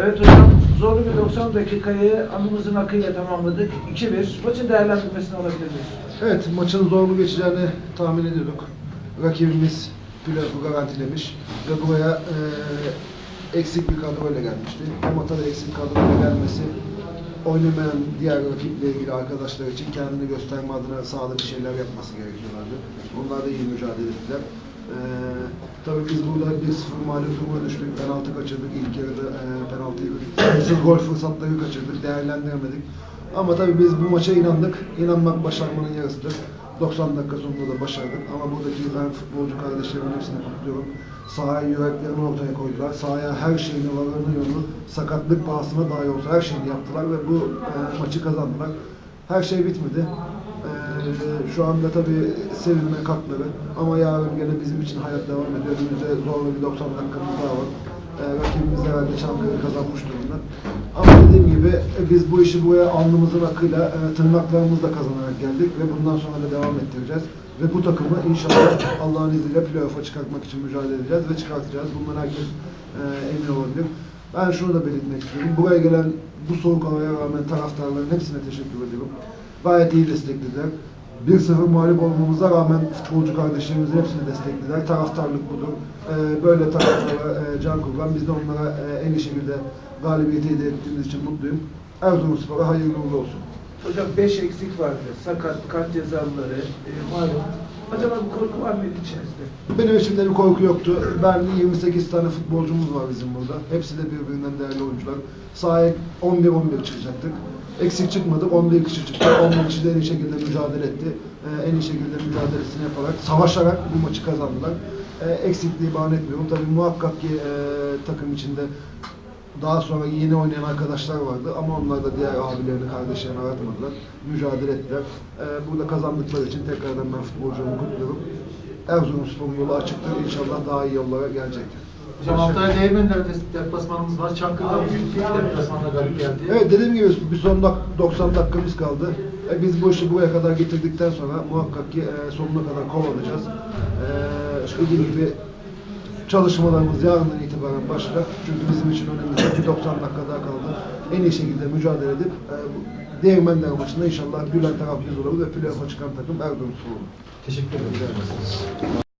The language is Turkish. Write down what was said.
Evet hocam, zorlu bir 90 dakikayı anımızın akıyla tamamladık. 2-1. Maçın değerlendirmesini alabilir miyiz? Evet, maçın zorlu geçeceğini tahmin ediyorduk. Rakibimiz playoff'u garantilemiş ve buraya eee, eksik bir kadroyla gelmişti. Ama tabii eksik kadroyla gelmesi oynamayan diğer rakiple ilgili arkadaşlar için kendini gösterme adına sahada bir şeyler yapması gerekiyorlardı. Onlar da iyi mücadele ettiler. Eee tabii biz burada 1-0 mağlup duruma düştük. Penaltı kaçırdık. İlk yarıda eee penaltıyı sırf gol fırsatları kaçırdık. Değerlendiremedik. Ama tabii biz bu maça inandık. İnanmak başarmanın yarısıdır. 90 dakika sonunda da başardık. Ama buradaki ben futbolcu kardeşlerimin hepsini kutluyorum. Sahaya yüreklerini ortaya koydular. Sahaya her şeyini, varını yolu, sakatlık pahasına dahi olsa her şeyini yaptılar ve bu e, maçı kazandılar. Her şey bitmedi. E, şu anda tabii sevinme katları ama yarın gene bizim için hayat devam ediyor. Önümüzde zorlu bir 90 dakikamız daha var. E, rakibimiz herhalde Çankırı kazanmış durumda. Ama dediğim gibi e, biz bu işi buraya alnımızın akıyla, e, tırnaklarımızla kazanarak geldik ve bundan sonra da devam ettireceğiz. Ve bu takımı inşallah Allah'ın izniyle playoff'a çıkartmak için mücadele edeceğiz ve çıkartacağız. Bundan herkes e, emin olabilir. Ben şunu da belirtmek istiyorum. Buraya gelen bu soğuk havaya rağmen taraftarların hepsine teşekkür ediyorum. Gayet iyi desteklediler. 1-0 mağlup olmamıza rağmen futbolcu kardeşlerimizin hepsini desteklediler. Taraftarlık budur. Ee, böyle taraflara e, can kurban. Biz de onlara e, en iyi şekilde galibiyeti hediye ettiğimiz için mutluyum. Erzurumspor'a hayırlı uğurlu olsun. Hocam 5 eksik vardı. Sakat, kart cezalıları, e, malum. Acaba bir korku var mıydı içinizde? Benim içimde bir korku yoktu. Ben 28 tane futbolcumuz var bizim burada. Hepsi de birbirinden değerli oyuncular. Sahaya 11-11 çıkacaktık. Eksik çıkmadık. 11 kişi çıktı. 11 kişi de en iyi şekilde mücadele etti. Ee, en iyi şekilde mücadelesini yaparak, savaşarak bu maçı kazandılar. Ee, eksikliği bahane etmiyorum. Tabii muhakkak ki e, takım içinde daha sonra yeni oynayan arkadaşlar vardı ama onlar da diğer abilerini, kardeşlerini aratmadılar. Mücadele ettiler. Ee, burada kazandıkları için tekrardan ben futbolcularımı kutluyorum. Erzurumspor'un yolu açıktır. İnşallah daha iyi yollara gelecektir. Hocam Altay Değirmenler deplasmanımız var. Çankırı'da bugün ilk deplasmanda galip geldi. Evet dediğim gibi bir son dak 90 dakikamız kaldı. E, biz bu işi buraya kadar getirdikten sonra muhakkak ki e, sonuna kadar kovalayacağız. E, dediğim gibi çalışmalarımız yarından itibaren başlar. Çünkü bizim için önemli. Bir 90 dakika daha kaldı. En iyi şekilde mücadele edip e, Değirmenler maçında inşallah gülen taraf biz olur ve playoff'a çıkan takım Erzurumspor olur. Teşekkür ederim.